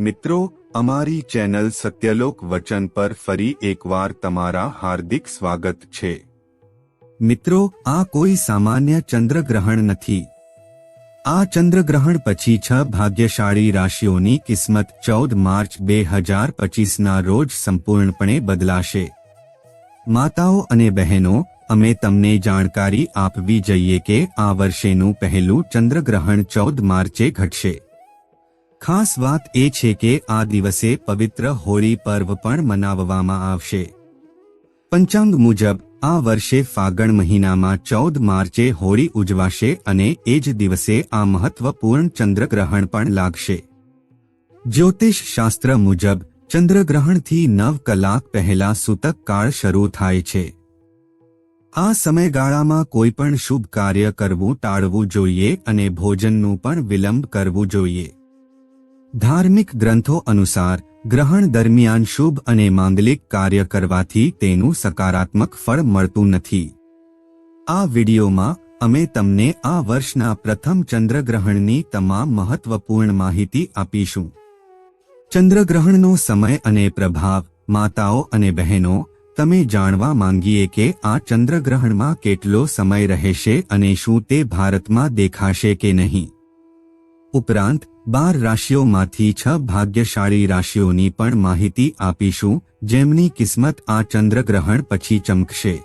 મિત્રો, અમારી ચેનલ સત્યલોક વચન પર ફરી એકવાર તમારા હાર્દિક સ્વાગત છે. મિત્રો, આ કોઈ સામાન્ય ચંદ્રગ્રહણ નથી. આ ચંદ્રગ્રહણ પછી છ ભાગ્યશાળી રાશિઓની કિસ્મત ચૌદ માર્ચ બે હજાર પચીસના રોજ સંપૂર્ણપણે બદલાશે. માતાઓ અને બહેનો, અમે તમને જાણકારી આપવી જઈએ કે આ વર્ષેનું પહેલું ચંદ્રગ્રહણ ચૌદ માર્ચે ઘટશે. ખાસ વાત એ છે કે આ દિવસે પવિત્ર હોળી પર્વ પણ મનાવવામાં આવશે. પંચાંગ મુજબ, આ વર્ષે ફાગણ મહિનામાં ચૌદ માર્ચે હોળી ઉજવાશે અને એ જ દિવસે આ મહત્વપૂર્ણ ચંદ્રગ્રહણ પણ લાગશે. જ્યોતિષ શાસ્ત્ર મુજબ, ચંદ્રગ્રહણથી નવ કલાક પહેલા સૂતક કાળ શરૂ થાય છે. આ સમયગાળામાં કોઈ પણ શુભ કાર્ય કરવું ટાળવું જોઈએ અને ભોજનનું પણ વિલંબ કરવું જોઈએ. ધાર્મિક ગ્રંથો અનુસાર ગ્રહણ દરમિયાન શુભ અને માંગલિક કાર્ય કરવાથી તેનું સકારાત્મક ફળ મળતું નથી. આ વિડિયોમાં અમે તમને આ વર્ષના પ્રથમ ચંદ્રગ્રહણની તમામ મહત્વપૂર્ણ માહિતી આપીશું. ચંદ્રગ્રહણનો સમય અને પ્રભાવ, માતાઓ અને બહેનો, તમે જાણવા માંગીએ કે આ ચંદ્રગ્રહણમાં કેટલો સમય રહેશે અને શું તે ભારતમાં દેખાશે કે નહીં. ઉપરાંત, બાર રાશિઓમાંથી છ ભાગ્યશાળી રાશિઓની પણ માહિતી આપીશું, જેમની કિસ્મત આ ચંદ્રગ્રહણ પછી ચમકશે.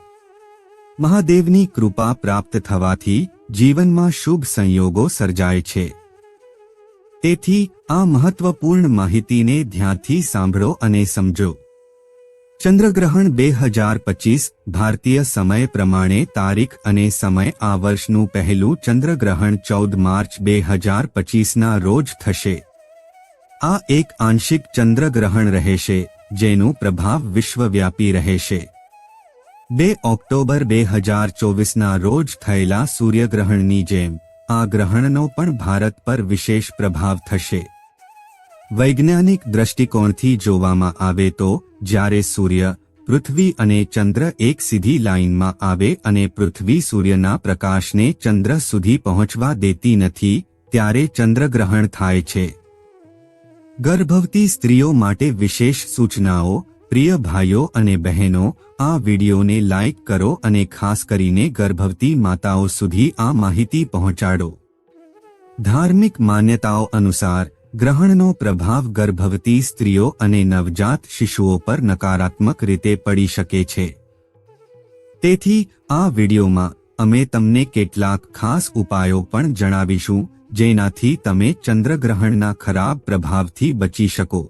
મહાદેવની કૃપા પ્રાપ્ત થવાથી જીવનમાં શુભ સંયોગો સર્જાય છે. તેથી, આ મહત્વપૂર્ણ માહિતીને ધ્યાનથી સાંભળો અને સમજો. ચંદ્રગ્રહણ બે હજાર પચીસ, ભારતીય સમય પ્રમાણે તારીખ અને સમય આ વર્ષનું પહેલું ચંદ્રગ્રહણ ચૌદ માર્ચ બે હજાર પચીસના રોજ થશે. આ એક આંશિક ચંદ્રગ્રહણ રહેશે, જેનું પ્રભાવ વિશ્વવ્યાપી રહેશે. બે ઓક્ટોબર બે હજાર ચોવીસના રોજ થયેલા સૂર્યગ્રહણની જેમ, આ ગ્રહણનો પણ ભારત પર વિશેષ પ્રભાવ થશે. વૈજ્ઞાનિક દ્રષ્ટિકોણથી જોવામાં આવે તો, જ્યારે સૂર્ય, પૃથ્વી અને ચંદ્ર એક સીધી લાઇનમાં આવે અને પૃથ્વી સૂર્યના પ્રકાશને ચંદ્ર સુધી પહોંચવા દેતી નથી, ત્યારે ચંદ્રગ્રહણ થાય છે. ગર્ભવતી સ્ત્રીઓ માટે વિશેષ સૂચનાઓ, પ્રિય ભાઈઓ અને બહેનો, આ વિડિયોને લાઇક કરો અને ખાસ કરીને ગર્ભવતી માતાઓ સુધી આ માહિતી પહોંચાડો. ધાર્મિક માન્યતાઓ અનુસાર ગ્રહણનો પ્રભાવ ગર્ભવતી સ્ત્રીઓ અને નવજાત શિશુઓ પર નકારાત્મક રીતે પડી શકે છે. તેથી, આ વિડીયોમાં અમે તમને કેટલાક ખાસ ઉપાયો પણ જણાવીશું, જેનાથી તમે ચંદ્રગ્રહણના ખરાબ પ્રભાવથી બચી શકો.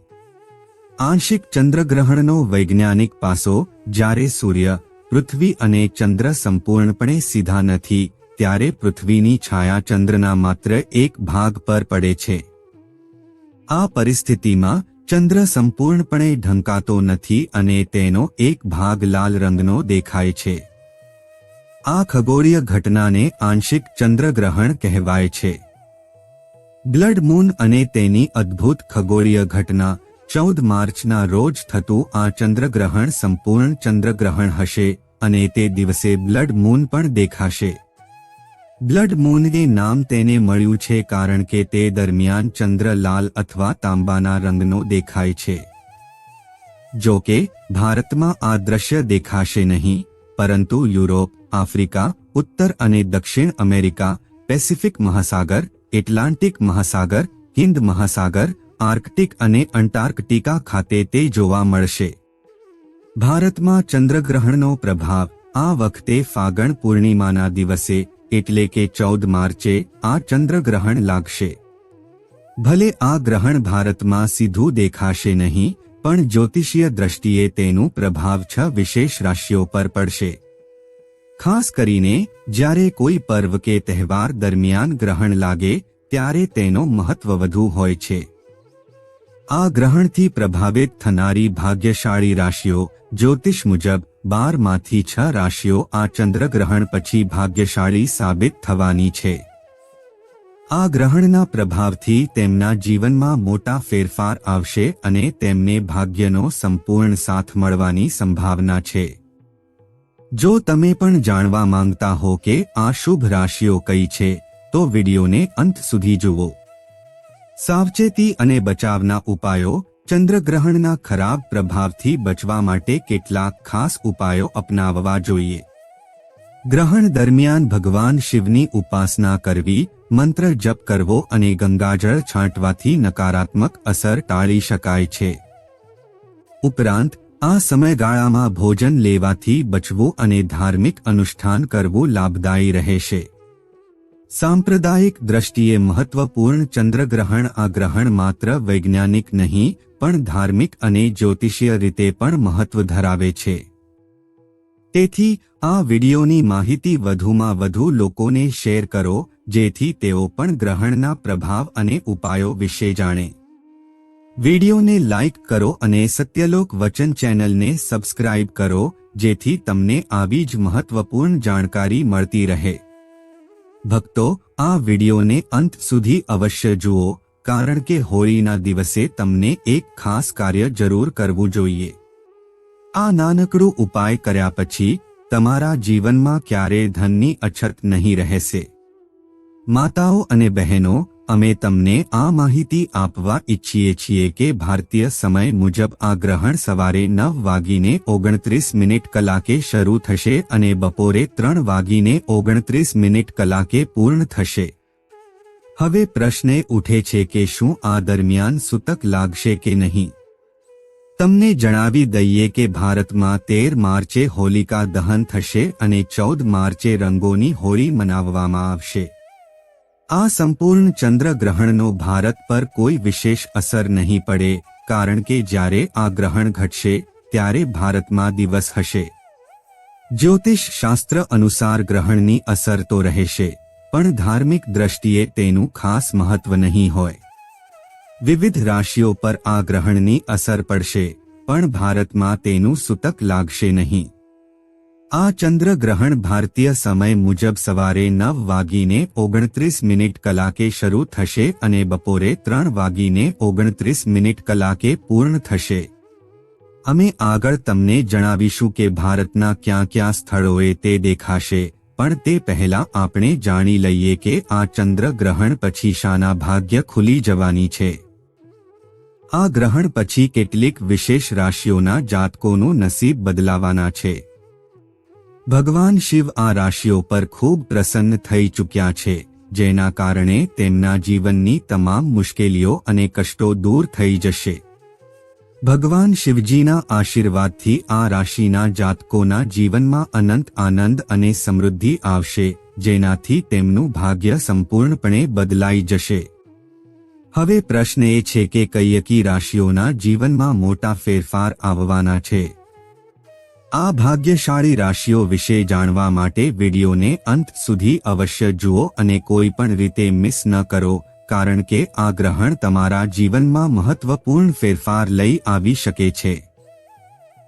આંશિક ચંદ્રગ્રહણનો વૈજ્ઞાનિક પાસો, જ્યારે સૂર્ય, પૃથ્વી અને ચંદ્ર સંપૂર્ણપણે સીધા નથી, ત્યારે પૃથ્વીની છાયા ચંદ્રના માત્ર એક ભાગ પર પડે છે. આ પરિસ્થિતિમાં ચંદ્ર સંપૂર્ણપણે ઢંકાતો નથી અને તેનો એક ભાગ લાલ રંગનો દેખાય છે. આ ખગોળીય ઘટનાને આંશિક ચંદ્રગ્રહણ કહેવાય છે. બ્લડ મૂન અને તેની અદ્ભુત ખગોળીય ઘટના ચૌદ માર્ચના રોજ થતું આ ચંદ્રગ્રહણ સંપૂર્ણ ચંદ્રગ્રહણ હશે અને તે દિવસે બ્લડ મૂન પણ દેખાશે. બ્લડ મૂનને નામ તેને મળ્યું છે કારણ કે તે દરમિયાન ચંદ્ર લાલ અથવા તાંબાના રંગનો દેખાય છે. જો કે, ભારતમાં આ દ્રશ્ય દેખાશે નહીં, પરંતુ યુરોપ, આફ્રિકા, ઉત્તર અને દક્ષિણ અમેરિકા, પેસિફિક મહાસાગર, એટલાન્ટિક મહાસાગર, હિન્દ મહાસાગર, આર્કટિક અને અંટાર્કટિકા ખાતે તે જોવા મળશે. ભારતમાં ચંદ્રગ્રહણનો પ્રભાવ આ વખતે ફાગણ પૂર્ણિમાના દિવસે એટલે કે ચૌદ માર્ચે આ ચંદ્રગ્રહણ લાગશે. ભલે આ ગ્રહણ ભારતમાં સીધું દેખાશે નહીં, પણ જ્યોતિષીય દ્રષ્ટિએ તેનું પ્રભાવ છ વિશેષ રાશિઓ પર પડશે. ખાસ કરીને, જ્યારે કોઈ પર્વ કે તહેવાર દરમિયાન ગ્રહણ લાગે, ત્યારે તેનો મહત્વ વધુ હોય છે. આ ગ્રહણથી પ્રભાવિત થનારી ભાગ્યશાળી રાશિઓ જ્યોતિષ મુજબ બારમાંથી છ રાશિઓ આ ચંદ્રગ્રહણ પછી ભાગ્યશાળી સાબિત થવાની છે. આ ગ્રહણના પ્રભાવથી તેમના જીવનમાં મોટા ફેરફાર આવશે અને તેમને ભાગ્યનો સંપૂર્ણ સાથ મળવાની સંભાવના છે. જો તમે પણ જાણવા માંગતા હો કે આ શુભ રાશિઓ કઈ છે, તો વિડીયોને અંત સુધી જુઓ. સાવચેતી અને બચાવના ઉપાયો ચંદ્રગ્રહણના ખરાબ પ્રભાવથી બચવા માટે કેટલાક ખાસ ઉપાયો અપનાવવા જોઈએ. ગ્રહણ દરમિયાન ભગવાન શિવની ઉપાસના કરવી, મંત્ર જપ કરવો અને ગંગાજળ છાંટવાથી નકારાત્મક અસર ટાળી શકાય છે. ઉપરાંત, આ સમયગાળામાં ભોજન લેવાથી બચવું અને ધાર્મિક અનુષ્ઠાન કરવું લાભદાયી રહેશે. સાંપ્રદાયિક દ્રષ્ટિએ મહત્વપૂર્ણ ચંદ્રગ્રહણ આ ગ્રહણ માત્ર વૈજ્ઞાનિક નહીં, પણ ધાર્મિક અને જ્યોતિષીય રીતે પણ મહત્વ ધરાવે છે. તેથી, આ વિડિયોની માહિતી વધુમાં વધુ લોકોને શેર કરો, જેથી તેઓ પણ ગ્રહણના પ્રભાવ અને ઉપાયો વિશે જાણે. વિડિયોને લાઇક કરો અને સત્યલોક વચન ચેનલને સબસ્ક્રાઇબ કરો, જેથી તમને આવી જ મહત્વપૂર્ણ જાણકારી મળતી રહે. ભક્તો, આ વિડીયોને અંત સુધી અવશ્ય જુઓ, કારણ કે હોળીના દિવસે તમને એક ખાસ કાર્ય જરૂર કરવું જોઈએ. આ નાનકડું ઉપાય કર્યા પછી, તમારા જીવનમાં ક્યારેય ધનની અછત નહીં રહેશે. માતાઓ અને બહેનો અમે તમને આ માહિતી આપવા ઈચ્છીએ છીએ કે ભારતીય સમય મુજબ આ ગ્રહણ સવારે નવ વાગીને ઓગણત્રીસ મિનિટ કલાકે શરૂ થશે અને બપોરે ત્રણ વાગીને ઓગણત્રીસ મિનિટ કલાકે પૂર્ણ થશે. હવે પ્રશ્ન ઉઠે છે કે શું આ દરમિયાન સૂતક લાગશે કે નહીં? તમને જણાવી દઈએ કે ભારતમાં તેર માર્ચે હોલિકા દહન થશે અને ચૌદ માર્ચે રંગોની હોળી મનાવવામાં આવશે. આ સંપૂર્ણ ચંદ્રગ્રહણનો ભારત પર કોઈ વિશેષ અસર નહીં પડે, કારણ કે જ્યારે આ ગ્રહણ ઘટશે, ત્યારે ભારતમાં દિવસ હશે. જ્યોતિષ શાસ્ત્ર અનુસાર ગ્રહણની અસર તો રહેશે, પણ ધાર્મિક દ્રષ્ટિએ તેનું ખાસ મહત્વ નહીં હોય. વિવિધ રાશિઓ પર આ ગ્રહણની અસર પડશે, પણ ભારતમાં તેનું સૂતક લાગશે નહીં. આ ચંદ્રગ્રહણ ભારતીય સમય મુજબ સવારે નવ વાગીને ઓગણત્રીસ મિનિટ કલાકે શરૂ થશે અને બપોરે ત્રણ વાગીને ઓગણત્રીસ મિનિટ કલાકે પૂર્ણ થશે. અમે આગળ તમને જણાવીશું કે ભારતના ક્યાં ક્યાં સ્થળોએ તે દેખાશે, પણ તે પહેલા આપણે જાણી લઈએ કે આ ચંદ્રગ્રહણ પછી શાના ભાગ્ય ખુલી જવાની છે. આ ગ્રહણ પછી કેટલીક વિશેષ રાશિઓના જાતકોનું નસીબ બદલાવાના છે. ભગવાન શિવ આ રાશિઓ પર ખૂબ પ્રસન્ન થઈ ચૂક્યા છે, જેના કારણે તેમના જીવનની તમામ મુશ્કેલીઓ અને કષ્ટો દૂર થઈ જશે. ભગવાન શિવજીના આશીર્વાદથી આ રાશિના જાતકોના જીવનમાં અનંત આનંદ અને સમૃદ્ધિ આવશે, જેનાથી તેમનું ભાગ્ય સંપૂર્ણપણે બદલાઈ જશે. હવે પ્રશ્ન એ છે કે કૈયકી રાશિઓના જીવનમાં મોટા ફેરફાર આવવાના છે. આ ભાગ્યશાળી રાશિઓ વિશે જાણવા માટે વિડીયોને અંત સુધી અવશ્ય જુઓ અને કોઈ પણ રીતે મિસ ન કરો, કારણ કે આ ગ્રહણ તમારા જીવનમાં મહત્વપૂર્ણ ફેરફાર લઈ આવી શકે છે.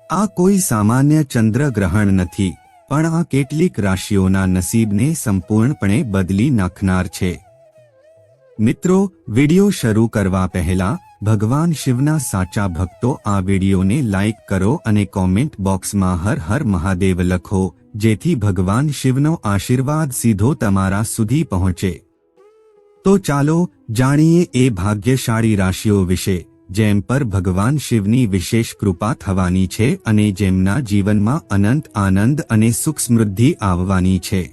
આ કોઈ સામાન્ય ચંદ્રગ્રહણ નથી, પણ આ કેટલીક રાશિઓના નસીબને સંપૂર્ણપણે બદલી નાખનાર છે. મિત્રો, વિડિયો શરૂ કરવા પહેલા ભગવાન શિવના સાચા ભક્તો આ વિડીયોને લાઇક કરો અને કોમેન્ટ બોક્સમાં હર હર મહાદેવ લખો, જેથી ભગવાન શિવનો આશીર્વાદ સીધો તમારા સુધી પહોંચે. તો ચાલો જાણીએ એ ભાગ્યશાળી રાશિઓ વિશે, જેમ પર ભગવાન શિવની વિશેષ કૃપા થવાની છે અને જેમના જીવનમાં અનંત આનંદ અને સુખ સમૃદ્ધિ આવવાની છે.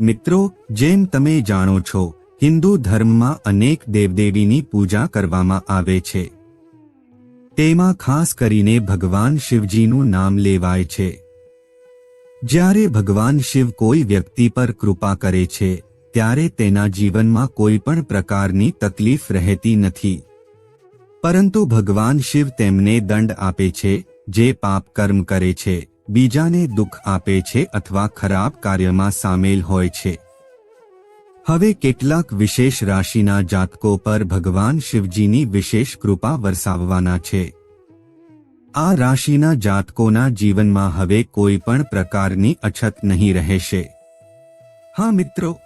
મિત્રો, જેમ તમે જાણો છો હિન્દુ ધર્મમાં અનેક દેવદેવીની પૂજા કરવામાં આવે છે. તેમાં ખાસ કરીને ભગવાન શિવજીનું નામ લેવાય છે. જ્યારે ભગવાન શિવ કોઈ વ્યક્તિ પર કૃપા કરે છે, ત્યારે તેના જીવનમાં કોઈ પણ પ્રકારની તકલીફ રહેતી નથી. પરંતુ ભગવાન શિવ તેમને દંડ આપે છે, જે પાપ કર્મ કરે છે, બીજાને દુઃખ આપે છે અથવા ખરાબ કાર્યમાં સામેલ હોય છે. હવે કેટલાક વિશેષ રાશિના જાતકો પર ભગવાન શિવજીની વિશેષ કૃપા વરસાવવાના છે. આ રાશિના જાતકોના જીવનમાં હવે કોઈ પણ પ્રકારની અછત નહીં રહેશે. હા, મિત્રો.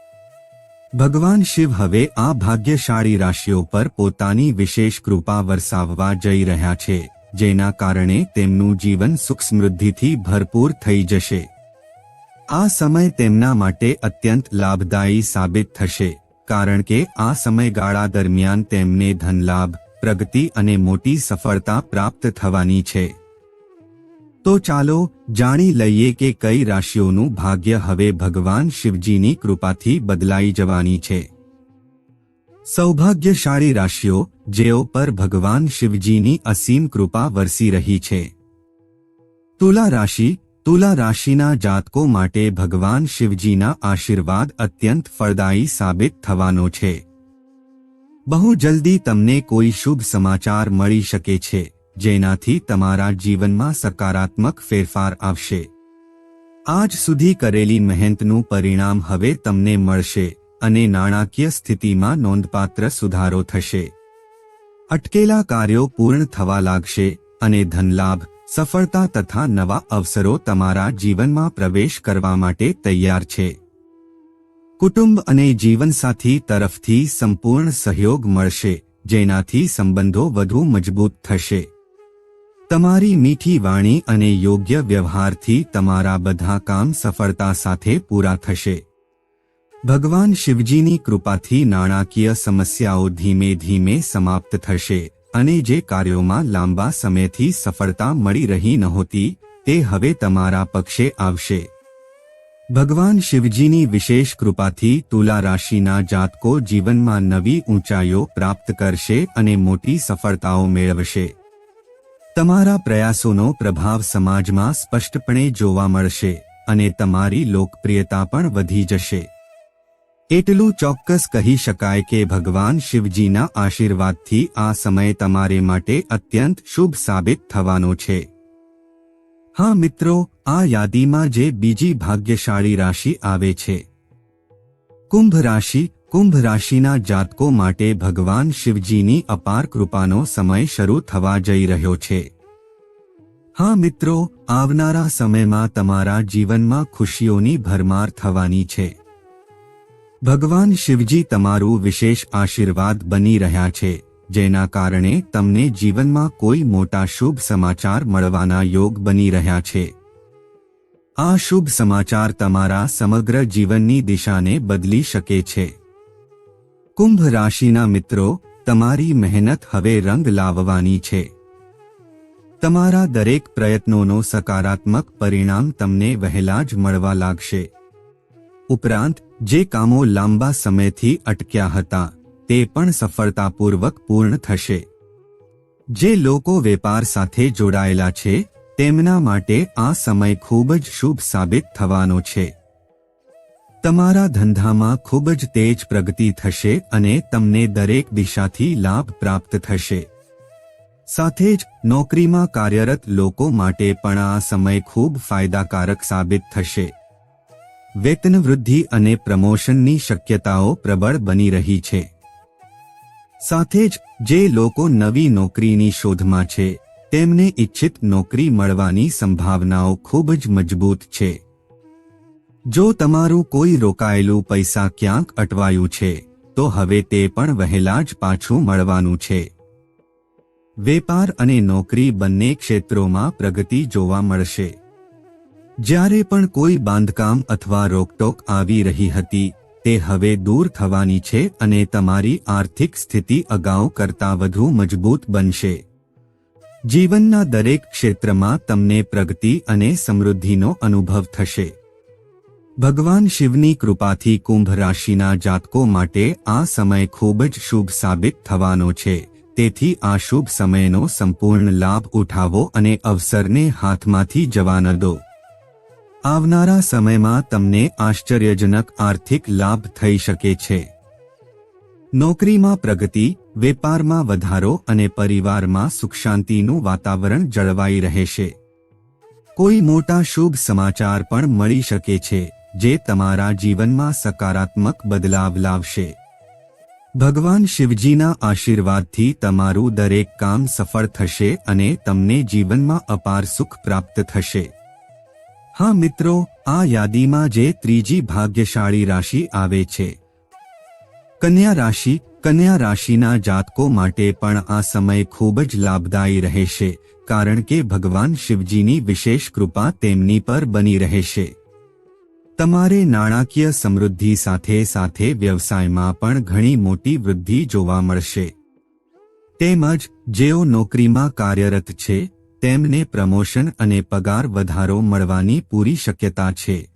ભગવાન શિવ હવે આ ભાગ્યશાળી રાશિઓ પર પોતાની વિશેષ કૃપા વરસાવવા જઈ રહ્યા છે, જેના કારણે તેમનું જીવન સુખ સમૃદ્ધિથી ભરપૂર થઈ જશે. આ સમય તેમના માટે અત્યંત લાભદાયી સાબિત થશે, કારણ કે આ સમયગાળા દરમિયાન તેમને ધનલાભ, પ્રગતિ અને મોટી સફળતા પ્રાપ્ત થવાની છે. તો ચાલો જાણી લઈએ કે કઈ રાશિઓનું ભાગ્ય હવે ભગવાન શિવજીની કૃપાથી બદલાઈ જવાની છે. સૌભાગ્યશાળી રાશિઓ, જેઓ પર ભગવાન શિવજીની અસીમ કૃપા વરસી રહી છે. તુલા રાશિ તુલા રાશિના જાતકો માટે ભગવાન શિવજીના આશીર્વાદ અત્યંત ફળદાયી સાબિત થવાનો છે. બહુ જલ્દી તમને કોઈ શુભ સમાચાર મળી શકે છે, જેનાથી તમારા જીવનમાં સકારાત્મક ફેરફાર આવશે. આજ સુધી કરેલી મહેનતનું પરિણામ હવે તમને મળશે અને નાણાકીય સ્થિતિમાં નોંધપાત્ર સુધારો થશે. અટકેલા કાર્યો પૂર્ણ થવા લાગશે અને ધનલાભ સફળતા તથા નવા અવસરો તમારા જીવનમાં પ્રવેશ કરવા માટે તૈયાર છે. કુટુંબ અને જીવનસાથી તરફથી સંપૂર્ણ સહયોગ મળશે, જેનાથી સંબંધો વધુ મજબૂત થશે. તમારી મીઠી વાણી અને યોગ્ય વ્યવહારથી તમારા બધા કામ સફળતા સાથે પૂરા થશે. ભગવાન શિવજીની કૃપાથી નાણાકીય સમસ્યાઓ ધીમે ધીમે સમાપ્ત થશે. અને જે કાર્યોમાં લાંબા સમયથી સફળતા મળી રહી નહોતી, તે હવે તમારા પક્ષે આવશે. ભગવાન શિવજીની વિશેષ કૃપાથી તુલા રાશિના જાતકો જીવનમાં નવી ઊંચાઈઓ પ્રાપ્ત કરશે અને મોટી સફળતાઓ મેળવશે. તમારા પ્રયાસોનો પ્રભાવ સમાજમાં સ્પષ્ટપણે જોવા મળશે અને તમારી લોકપ્રિયતા પણ વધી જશે. એટલું ચોક્કસ કહી શકાય કે ભગવાન શિવજીના આશીર્વાદથી આ સમય તમારે માટે અત્યંત શુભ સાબિત થવાનો છે. હા મિત્રો, આ યાદીમાં જે બીજી ભાગ્યશાળી રાશિ આવે છે. કુંભ રાશિ, કુંભ રાશિના જાતકો માટે ભગવાન શિવજીની અપાર કૃપાનો સમય શરૂ થવા જઈ રહ્યો છે. હા મિત્રો, આવનારા સમયમાં તમારા જીવનમાં ખુશીઓની ભરમાર થવાની છે. ભગવાન શિવજી તમારું વિશેષ આશીર્વાદ બની રહ્યા છે, જેના કારણે તમને જીવનમાં કોઈ મોટા શુભ સમાચાર મળવાના યોગ બની રહ્યા છે. આ શુભ સમાચાર તમારા સમગ્ર જીવનની દિશાને બદલી શકે છે. કુંભ રાશિના મિત્રો, તમારી મહેનત હવે રંગ લાવવાની છે. તમારા દરેક પ્રયત્નોનો સકારાત્મક પરિણામ તમને વહેલા જ મળવા લાગશે. ઉપરાંત જે કામો લાંબા સમયથી અટક્યા હતા, તે પણ સફળતાપૂર્વક પૂર્ણ થશે. જે લોકો વેપાર સાથે જોડાયેલા છે, તેમના માટે આ સમય ખૂબ જ શુભ સાબિત થવાનો છે. તમારા ધંધામાં ખૂબ જ તેજ પ્રગતિ થશે અને તમને દરેક દિશાથી લાભ પ્રાપ્ત થશે. સાથે જ, નોકરીમાં કાર્યરત લોકો માટે પણ આ સમય ખૂબ ફાયદાકારક સાબિત થશે. વેતન વૃદ્ધિ અને પ્રમોશનની શક્યતાઓ પ્રબળ બની રહી છે. સાથે જ, જે લોકો નવી નોકરીની શોધમાં છે, તેમને ઇચ્છિત નોકરી મળવાની સંભાવનાઓ ખૂબ જ મજબૂત છે. જો તમારું કોઈ રોકાયેલું પૈસા ક્યાંક અટવાયું છે, તો હવે તે પણ વહેલા જ પાછું મળવાનું છે. વેપાર અને નોકરી બંને ક્ષેત્રોમાં પ્રગતિ જોવા મળશે. જ્યારે પણ કોઈ બાંધકામ અથવા રોકટોક આવી રહી હતી, તે હવે દૂર થવાની છે અને તમારી આર્થિક સ્થિતિ અગાઉ કરતાં વધુ મજબૂત બનશે. જીવનના દરેક ક્ષેત્રમાં તમને પ્રગતિ અને સમૃદ્ધિનો અનુભવ થશે. ભગવાન શિવની કૃપાથી કુંભ રાશિના જાતકો માટે આ સમય ખૂબ જ શુભ સાબિત થવાનો છે. તેથી આ શુભ સમયનો સંપૂર્ણ લાભ ઉઠાવો અને અવસરને હાથમાંથી જવા ન દો. આવનારા સમયમાં તમને આશ્ચર્યજનક આર્થિક લાભ થઈ શકે છે. નોકરીમાં પ્રગતિ, વેપારમાં વધારો અને પરિવારમાં સુખ શાંતિનું વાતાવરણ જળવાઈ રહેશે. કોઈ મોટા શુભ સમાચાર પણ મળી શકે છે, જે તમારા જીવનમાં સકારાત્મક બદલાવ લાવશે. ભગવાન શિવજીના આશીર્વાદથી તમારું દરેક કામ સફળ થશે અને તમને જીવનમાં અપાર સુખ પ્રાપ્ત થશે. હા મિત્રો, આ યાદીમાં જે ત્રીજી ભાગ્યશાળી રાશિ આવે છે. કન્યા રાશિ, કન્યા રાશિના જાતકો માટે પણ આ સમય ખૂબ જ લાભદાયી રહેશે, કારણ કે ભગવાન શિવજીની વિશેષ કૃપા તેમની પર બની રહેશે. તમારે નાણાકીય સમૃદ્ધિ સાથે સાથે વ્યવસાયમાં પણ ઘણી મોટી વૃદ્ધિ જોવા મળશે. તેમજ, જેઓ નોકરીમાં કાર્યરત છે તેમને પ્રમોશન અને પગાર વધારો મળવાની પૂરી શક્યતા છે.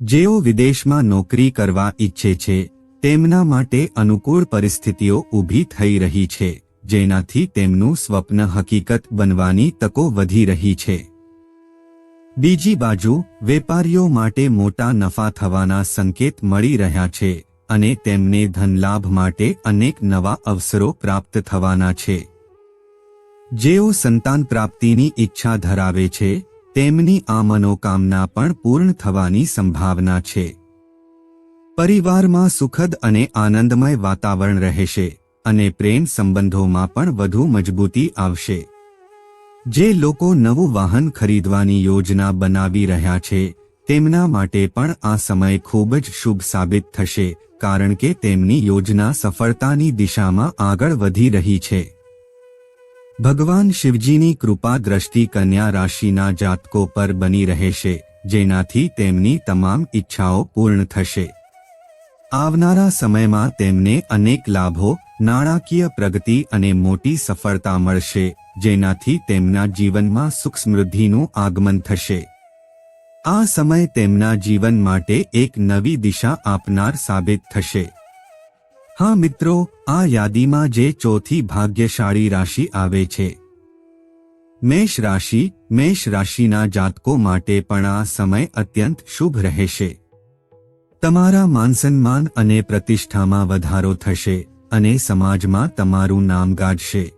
જેઓ વિદેશમાં નોકરી કરવા ઈચ્છે છે, તેમના માટે અનુકૂળ પરિસ્થિતિઓ ઊભી થઈ રહી છે, જેનાથી તેમનું સ્વપ્ન હકીકત બનવાની તકો વધી રહી છે. બીજી બાજુ, વેપારીઓ માટે મોટા નફા થવાના સંકેત મળી રહ્યા છે, અને તેમને ધનલાભ માટે અનેક નવા અવસરો પ્રાપ્ત થવાના છે. જેઓ સંતાન પ્રાપ્તિની ઈચ્છા ધરાવે છે, તેમની આ મનોકામના પણ પૂર્ણ થવાની સંભાવના છે. પરિવારમાં સુખદ અને આનંદમય વાતાવરણ રહેશે અને પ્રેમ સંબંધોમાં પણ વધુ મજબૂતી આવશે. જે લોકો નવું વાહન ખરીદવાની યોજના બનાવી રહ્યા છે, તેમના માટે પણ આ સમય ખૂબ જ શુભ સાબિત થશે, કારણ કે તેમની યોજના સફળતાની દિશામાં આગળ વધી રહી છે. ભગવાન શિવજીની કૃપા દ્રષ્ટિ કન્યા રાશિના જાતકો પર બની રહેશે, જેનાથી તેમની તમામ ઈચ્છાઓ પૂર્ણ થશે. આવનારા સમયમાં તેમને અનેક લાભો, નાણાકીય પ્રગતિ અને મોટી સફળતા મળશે, જેનાથી તેમના જીવનમાં સુખ સમૃદ્ધિનું આગમન થશે. આ સમય તેમના જીવન માટે એક નવી દિશા આપનાર સાબિત થશે. હા મિત્રો, આ યાદીમાં જે ચોથી ભાગ્યશાળી રાશિ આવે છે. મેષ રાશિ, મેષ રાશિના જાતકો માટે પણ આ સમય અત્યંત શુભ રહેશે. તમારા માનસન્માન અને પ્રતિષ્ઠામાં વધારો થશે અને સમાજમાં તમારું નામ ગાજશે.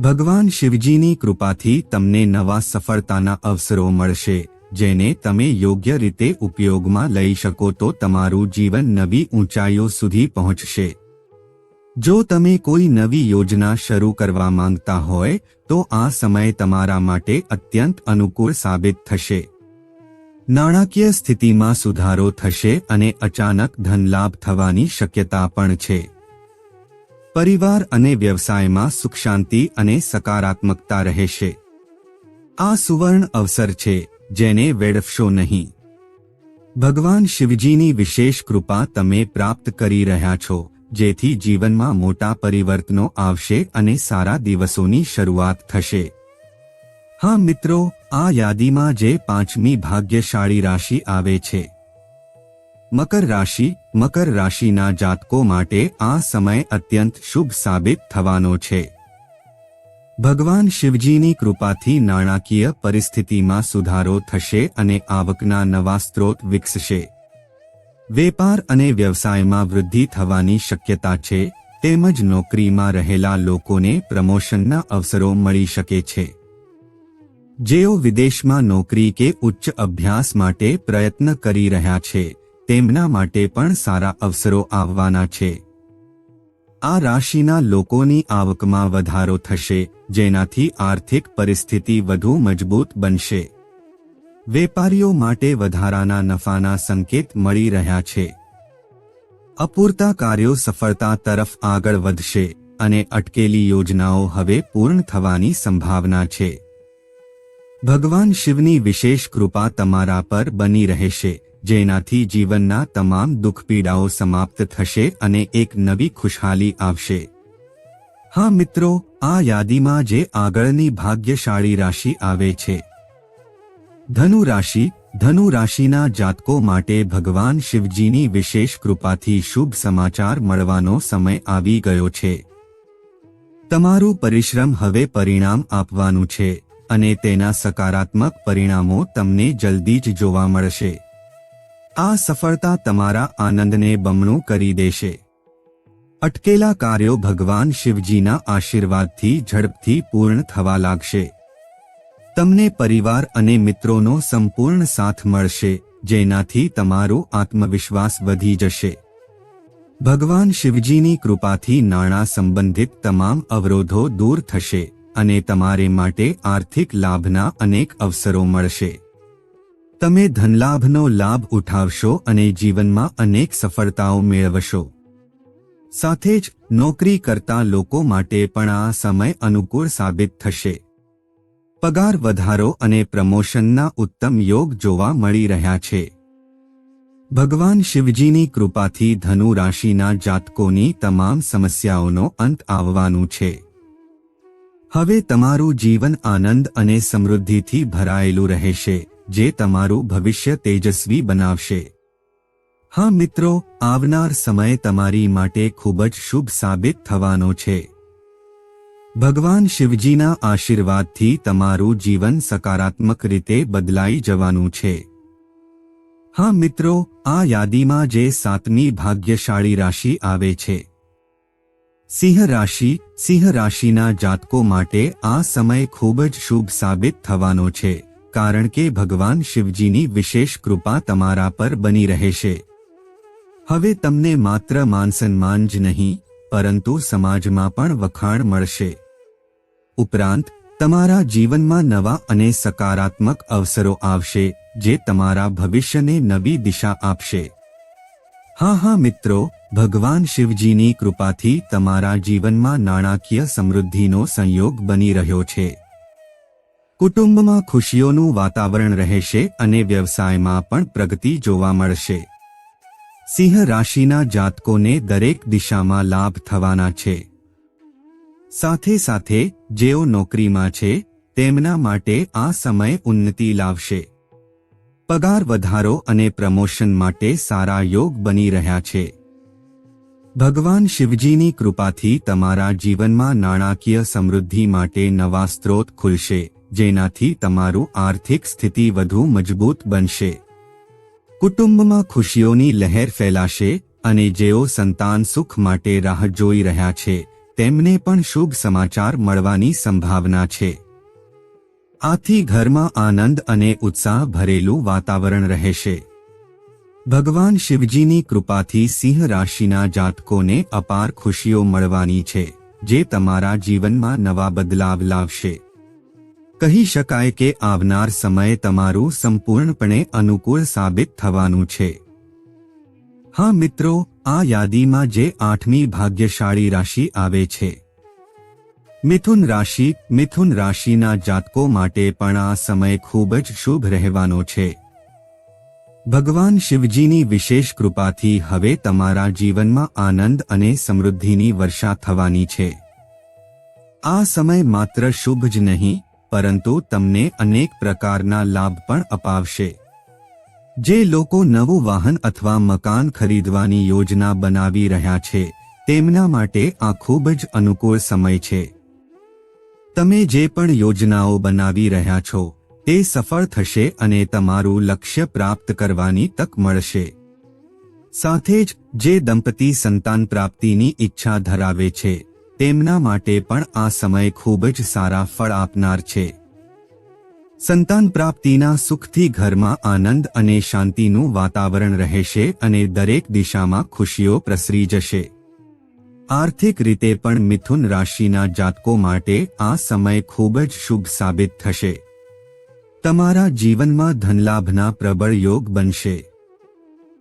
ભગવાન શિવજીની કૃપાથી તમને નવા સફળતાના અવસરો મળશે જેને તમે યોગ્ય રીતે ઉપયોગમાં લઈ શકો તો તમારું જીવન નવી ઊંચાઈઓ સુધી પહોંચશે. જો તમે કોઈ નવી યોજના શરૂ કરવા માંગતા હોય, તો આ સમય તમારા માટે અત્યંત અનુકૂળ સાબિત થશે. નાણાકીય સ્થિતિમાં સુધારો થશે અને અચાનક ધનલાભ થવાની શક્યતા પણ છે. પરિવાર અને વ્યવસાયમાં સુખ શાંતિ અને સકારાત્મકતા રહેશે. આ સુવર્ણ અવસર છે. જેને વેડફશો નહીં. ભગવાન શિવજીની વિશેષ કૃપા તમે પ્રાપ્ત કરી રહ્યા છો, જેથી જીવનમાં મોટા પરિવર્તનો આવશે અને સારા દિવસોની શરૂઆત થશે. હા મિત્રો, આ યાદીમાં જે પાંચમી ભાગ્યશાળી રાશિ આવે છે. મકર રાશિ, મકર રાશિના જાતકો માટે આ સમય અત્યંત શુભ સાબિત થવાનો છે. ભગવાન શિવજીની કૃપાથી નાણાકીય પરિસ્થિતિમાં સુધારો થશે અને આવકના નવા સ્ત્રોત વિકસશે. વેપાર અને વ્યવસાયમાં વૃદ્ધિ થવાની શક્યતા છે, તેમજ નોકરીમાં રહેલા લોકોને પ્રમોશનના અવસરો મળી શકે છે. જેઓ વિદેશમાં નોકરી કે ઉચ્ચ અભ્યાસ માટે પ્રયત્ન કરી રહ્યા છે, તેમના માટે પણ સારા અવસરો આવવાના છે. આ રાશિના લોકોની આવકમાં વધારો થશે, જેનાથી આર્થિક પરિસ્થિતિ વધુ મજબૂત બનશે. વેપારીઓ માટે વધારાના નફાના સંકેત મળી રહ્યા છે. અપૂરતા કાર્યો સફળતા તરફ આગળ વધશે અને અટકેલી યોજનાઓ હવે પૂર્ણ થવાની સંભાવના છે. ભગવાન શિવની વિશેષ કૃપા તમારા પર બની રહેશે. જેનાથી જીવનના તમામ દુઃખપીડાઓ સમાપ્ત થશે અને એક નવી ખુશહાલી આવશે. હા મિત્રો, આ યાદીમાં જે આગળની ભાગ્યશાળી રાશિ આવે છે. ધનુ રાશિ, ધનુ રાશિના જાતકો માટે ભગવાન શિવજીની વિશેષ કૃપાથી શુભ સમાચાર મળવાનો સમય આવી ગયો છે. તમારું પરિશ્રમ હવે પરિણામ આપવાનું છે અને તેના સકારાત્મક પરિણામો તમને જલ્દી જ જોવા મળશે. આ સફળતા તમારા આનંદને બમણું કરી દેશે. અટકેલા કાર્યો ભગવાન શિવજીના આશીર્વાદથી ઝડપથી પૂર્ણ થવા લાગશે. તમને પરિવાર અને મિત્રોનો સંપૂર્ણ સાથ મળશે, જેનાથી તમારો આત્મવિશ્વાસ વધી જશે. ભગવાન શિવજીની કૃપાથી નાણાં સંબંધિત તમામ અવરોધો દૂર થશે અને તમારે માટે આર્થિક લાભના અનેક અવસરો મળશે. તમે ધનલાભનો લાભ ઉઠાવશો અને જીવનમાં અનેક સફળતાઓ મેળવશો. સાથે જ નોકરી કરતા લોકો માટે પણ આ સમય અનુકૂળ સાબિત થશે. પગાર વધારો અને પ્રમોશનના ઉત્તમ યોગ જોવા મળી રહ્યા છે. ભગવાન શિવજીની કૃપાથી ધનુ રાશિના જાતકોની તમામ સમસ્યાઓનો અંત આવવાનું છે. હવે તમારું જીવન આનંદ અને સમૃદ્ધિથી ભરાયેલું રહેશે. જે તમારું ભવિષ્ય તેજસ્વી બનાવશે. હા મિત્રો, આવનાર સમય તમારી માટે ખૂબ જ શુભ સાબિત થવાનો છે. ભગવાન શિવજીના આશીર્વાદથી તમારું જીવન સકારાત્મક રીતે બદલાઈ જવાનું છે. હા મિત્રો, આ યાદીમાં જે સાતમી ભાગ્યશાળી રાશિ આવે છે. સિંહ રાશિ, સિંહ રાશિના જાતકો માટે આ સમય ખૂબ જ શુભ સાબિત થવાનો છે. કારણ કે ભગવાન શિવજીની વિશેષ કૃપા તમારા પર બની રહેશે. હવે તમને માત્ર માનસન્માન જ નહીં, પરંતુ સમાજમાં પણ વખાણ મળશે. ઉપરાંત, તમારા જીવનમાં નવા અને સકારાત્મક અવસરો આવશે, જે તમારા ભવિષ્યને નવી દિશા આપશે. હા હા, મિત્રો, ભગવાન શિવજીની કૃપાથી તમારા જીવનમાં નાણાકીય સમૃદ્ધિનો સંયોગ બની રહ્યો છે. કુટુંબમાં ખુશીઓનું વાતાવરણ રહેશે અને વ્યવસાયમાં પણ પ્રગતિ જોવા મળશે. સિંહ રાશિના જાતકોને દરેક દિશામાં લાભ થવાના છે. સાથે સાથે, જેઓ નોકરીમાં છે, તેમના માટે આ સમય ઉન્નતિ લાવશે. પગાર વધારો અને પ્રમોશન માટે સારા યોગ બની રહ્યા છે. ભગવાન શિવજીની કૃપાથી તમારા જીવનમાં નાણાકીય સમૃદ્ધિ માટે નવા સ્ત્રોત ખુલશે. જેનાથી તમારું આર્થિક સ્થિતિ વધુ મજબૂત બનશે. કુટુંબમાં ખુશીઓની લહેર ફેલાશે અને જેઓ સંતાન સુખ માટે રાહ જોઈ રહ્યા છે, તેમને પણ શુભ સમાચાર મળવાની સંભાવના છે. આથી ઘરમાં આનંદ અને ઉત્સાહ ભરેલું વાતાવરણ રહેશે. ભગવાન શિવજીની કૃપાથી સિંહ રાશિના જાતકોને અપાર ખુશીઓ મળવાની છે, જે તમારા જીવનમાં નવા બદલાવ લાવશે. કહી શકાય કે આવનાર સમય તમારું સંપૂર્ણપણે અનુકૂળ સાબિત થવાનું છે. હા મિત્રો, આ યાદીમાં જે આઠમી ભાગ્યશાળી રાશિ આવે છે. મિથુન રાશિ, મિથુન રાશિના જાતકો માટે પણ આ સમય ખૂબ જ શુભ રહેવાનો છે. ભગવાન શિવજીની વિશેષ કૃપાથી હવે તમારા જીવનમાં આનંદ અને સમૃદ્ધિની વર્ષા થવાની છે. આ સમય માત્ર શુભ જ નહીં પરંતુ તમને અનેક પ્રકારના લાભ પણ અપાવશે. જે લોકો નવું વાહન અથવા મકાન ખરીદવાની યોજના બનાવી રહ્યા છે, તેમના માટે આ ખૂબ જ અનુકૂળ સમય છે. તમે જે પણ યોજનાઓ બનાવી રહ્યા છો, તે સફળ થશે અને તમારું લક્ષ્ય પ્રાપ્ત કરવાની તક મળશે. સાથે જ, જે દંપતી સંતાન પ્રાપ્તિની ઈચ્છા ધરાવે છે તેમના માટે પણ આ સમય ખૂબ જ સારા ફળ આપનાર છે. સંતાન પ્રાપ્તિના સુખથી ઘરમાં આનંદ અને શાંતિનું વાતાવરણ રહેશે અને દરેક દિશામાં ખુશીઓ પ્રસરી જશે. આર્થિક રીતે પણ મિથુન રાશિના જાતકો માટે આ સમય ખૂબ જ શુભ સાબિત થશે. તમારા જીવનમાં ધનલાભના પ્રબળ યોગ બનશે.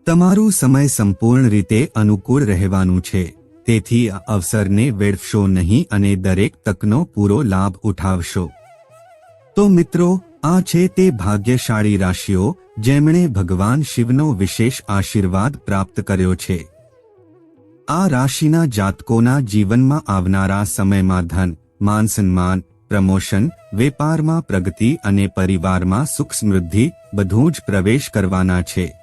તમારું સમય સંપૂર્ણ રીતે અનુકૂળ રહેવાનું છે. તેથી આ અવસરને વેડફશો નહીં અને દરેક તકનો પૂરો લાભ ઉઠાવશો. તો મિત્રો, આ છે તે ભાગ્યશાળી રાશિઓ જેમણે ભગવાન શિવનો વિશેષ આશીર્વાદ પ્રાપ્ત કર્યો છે. આ રાશિના જાતકોના જીવનમાં આવનારા સમયમાં ધન, માન સન્માન, પ્રમોશન, વેપારમાં પ્રગતિ અને પરિવારમાં સુખ સમૃદ્ધિ બધું જ પ્રવેશ કરવાના છે.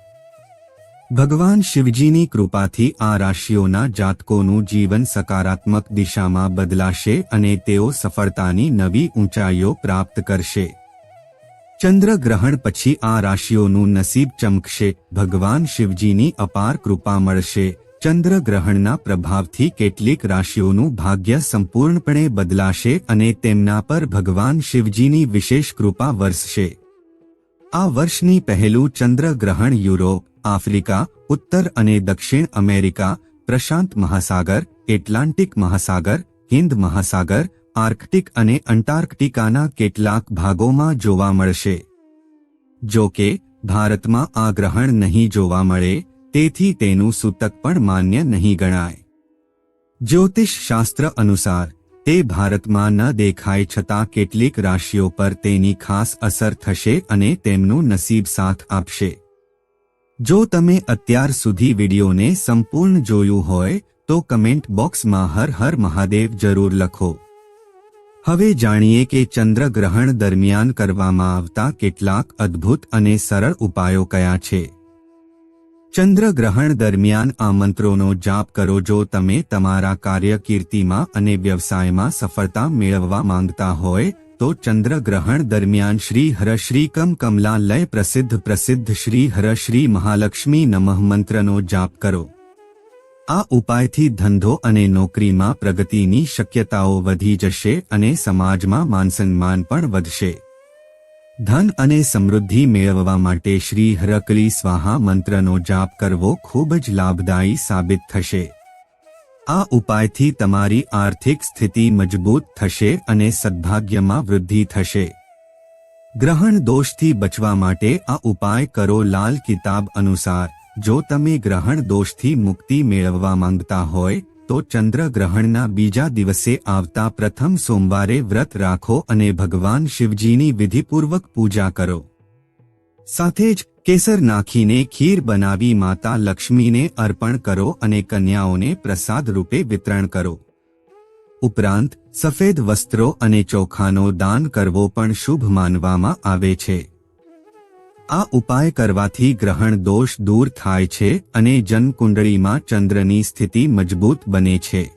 ભગવાન શિવજીની કૃપાથી આ રાશિઓના જાતકોનું જીવન સકારાત્મક દિશામાં બદલાશે અને તેઓ સફળતાની નવી ઊંચાઈઓ પ્રાપ્ત કરશે. ચંદ્રગ્રહણ પછી આ રાશિઓનું નસીબ ચમકશે, ભગવાન શિવજીની અપાર કૃપા મળશે. ચંદ્રગ્રહણના પ્રભાવથી કેટલીક રાશિઓનું ભાગ્ય સંપૂર્ણપણે બદલાશે અને તેમના પર ભગવાન શિવજીની વિશેષ કૃપા વરસશે. આ વર્ષની પહેલું ચંદ્રગ્રહણ યુરોપ આફ્રિકા, ઉત્તર અને દક્ષિણ અમેરિકા, પ્રશાંત મહાસાગર, એટલાન્ટિક મહાસાગર હિન્દ મહાસાગર, આર્કટિક અને અંટાર્કટિકાના કેટલાક ભાગોમાં જોવા મળશે. જો કે, ભારતમાં આ ગ્રહણ નહીં જોવા મળે, તેથી તેનું સૂતક પણ માન્ય નહીં ગણાય. જ્યોતિષ શાસ્ત્ર અનુસાર, તે ભારતમાં ન દેખાય છતાં કેટલીક રાશિઓ પર તેની ખાસ અસર થશે અને તેમનું નસીબ સાથ આપશે. જો તમે અત્યાર સુધી વિડીયોને સંપૂર્ણ જોયું હોય, તો કમેન્ટ બોક્સમાં હર હર મહાદેવ જરૂર લખો. હવે જાણીએ કે ચંદ્રગ્રહણ દરમિયાન કરવામાં આવતા કેટલાક અદ્ભુત અને સરળ ઉપાયો કયા છે. ચંદ્રગ્રહણ દરમિયાન આ મંત્રોનો જાપ કરો જો તમે તમારા કાર્યકીર્તિમાં અને વ્યવસાયમાં સફળતા મેળવવા માંગતા હોય તો ચંદ્રગ્રહણ દરમિયાન શ્રી હર શ્રી કમ કમલાલય પ્રસિદ્ધ પ્રસિદ્ધ શ્રી હરશ્રી મહાલક્ષ્મી નમઃ મંત્રનો જાપ કરો. આ ઉપાયથી ધંધો અને નોકરીમાં પ્રગતિની શક્યતાઓ વધી જશે અને સમાજમાં માનસન્માન પણ વધશે. ધન અને સમૃદ્ધિ મેળવવા માટે શ્રી હરકલી સ્વાહા મંત્રનો જાપ કરવો ખૂબ જ લાભદાયી સાબિત થશે. આ ઉપાયથી તમારી આર્થિક સ્થિતિ મજબૂત થશે અને સદભાગ્યમાં વૃદ્ધિ થશે. ગ્રહણ દોષથી બચવા માટે આ ઉપાય કરો લાલ કિતાબ અનુસાર. જો તમે ગ્રહણ દોષથી મુક્તિ મેળવવા માંગતા હોય, તો ચંદ્રગ્રહણના બીજા દિવસે આવતા પ્રથમ સોમવારે વ્રત રાખો અને ભગવાન શિવજીની વિધિપૂર્વક પૂજા કરો. સાથે જ કેસર નાખીને ખીર બનાવી માતા લક્ષ્મીને અર્પણ કરો અને કન્યાઓને પ્રસાદ રૂપે વિતરણ કરો. ઉપરાંત, સફેદ વસ્ત્રો અને ચોખાનો દાન કરવો પણ શુભ માનવામાં આવે છે. આ ઉપાય કરવાથી ગ્રહણ દોષ દૂર થાય છે અને જન્મકુંડળીમાં ચંદ્રની સ્થિતિ મજબૂત બને છે.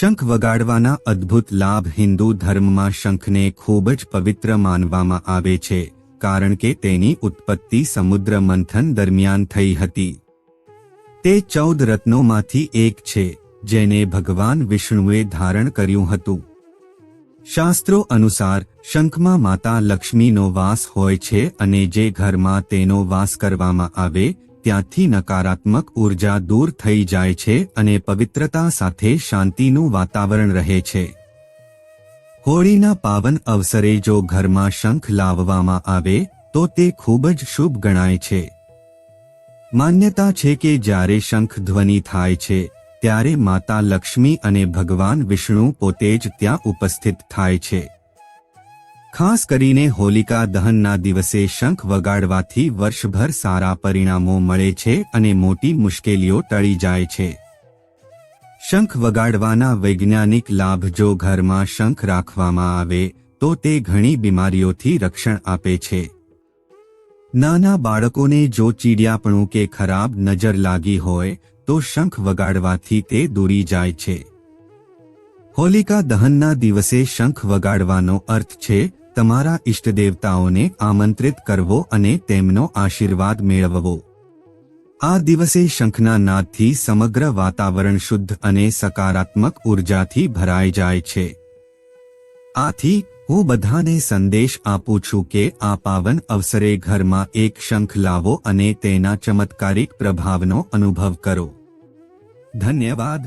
શંખ વગાડવાના અદ્ભુત લાભ હિન્દુ ધર્મમાં શંખને ખૂબ જ પવિત્ર માનવામાં આવે છે. કારણ કે તેની ઉત્પત્તિ સમુદ્ર મંથન દરમિયાન થઈ હતી. તે ચૌદ રત્નોમાંથી એક છે, જેને ભગવાન વિષ્ણુએ ધારણ કર્યું હતું. શાસ્ત્રો અનુસાર, શંખમાં માતા લક્ષ્મીનો વાસ હોય છે અને જે ઘરમાં તેનો વાસ કરવામાં આવે, ત્યાંથી નકારાત્મક ઊર્જા દૂર થઈ જાય છે અને પવિત્રતા સાથે શાંતિનું વાતાવરણ રહે છે. હોળીના પાવન અવસરે જો ઘરમાં શંખ લાવવામાં આવે, તો તે ખૂબ જ શુભ ગણાય છે. માન્યતા છે કે જ્યારે શંખ ધ્વનિ થાય છે, ત્યારે માતા લક્ષ્મી અને ભગવાન વિષ્ણુ પોતે જ ત્યાં ઉપસ્થિત થાય છે. ખાસ કરીને હોલિકા દહનના દિવસે શંખ વગાડવાથી વર્ષભર સારા પરિણામો મળે છે અને મોટી મુશ્કેલીઓ ટળી જાય છે. શંખ વગાડવાના વૈજ્ઞાનિક લાભ જો ઘરમાં શંખ રાખવામાં આવે, તો તે ઘણી બીમારીઓથી રક્ષણ આપે છે. નાના બાળકોને જો ચીડિયાપણું કે ખરાબ નજર લાગી હોય, તો શંખ વગાડવાથી તે દૂરી જાય છે. હોલિકા દહનના દિવસે શંખ વગાડવાનો અર્થ છે, તમારા ઇષ્ટદેવતાઓને આમંત્રિત કરવો અને તેમનો આશીર્વાદ મેળવવો. આ દિવસે શંખના નાદથી સમગ્ર વાતાવરણ શુદ્ધ અને સકારાત્મક ઉર્જાથી ભરાઈ જાય છે. આથી, હું બધાને સંદેશ આપું છું કે આ પાવન અવસરે ઘરમાં એક શંખ લાવો અને તેના ચમત્કારિક પ્રભાવનો અનુભવ કરો. ધન્યવાદ.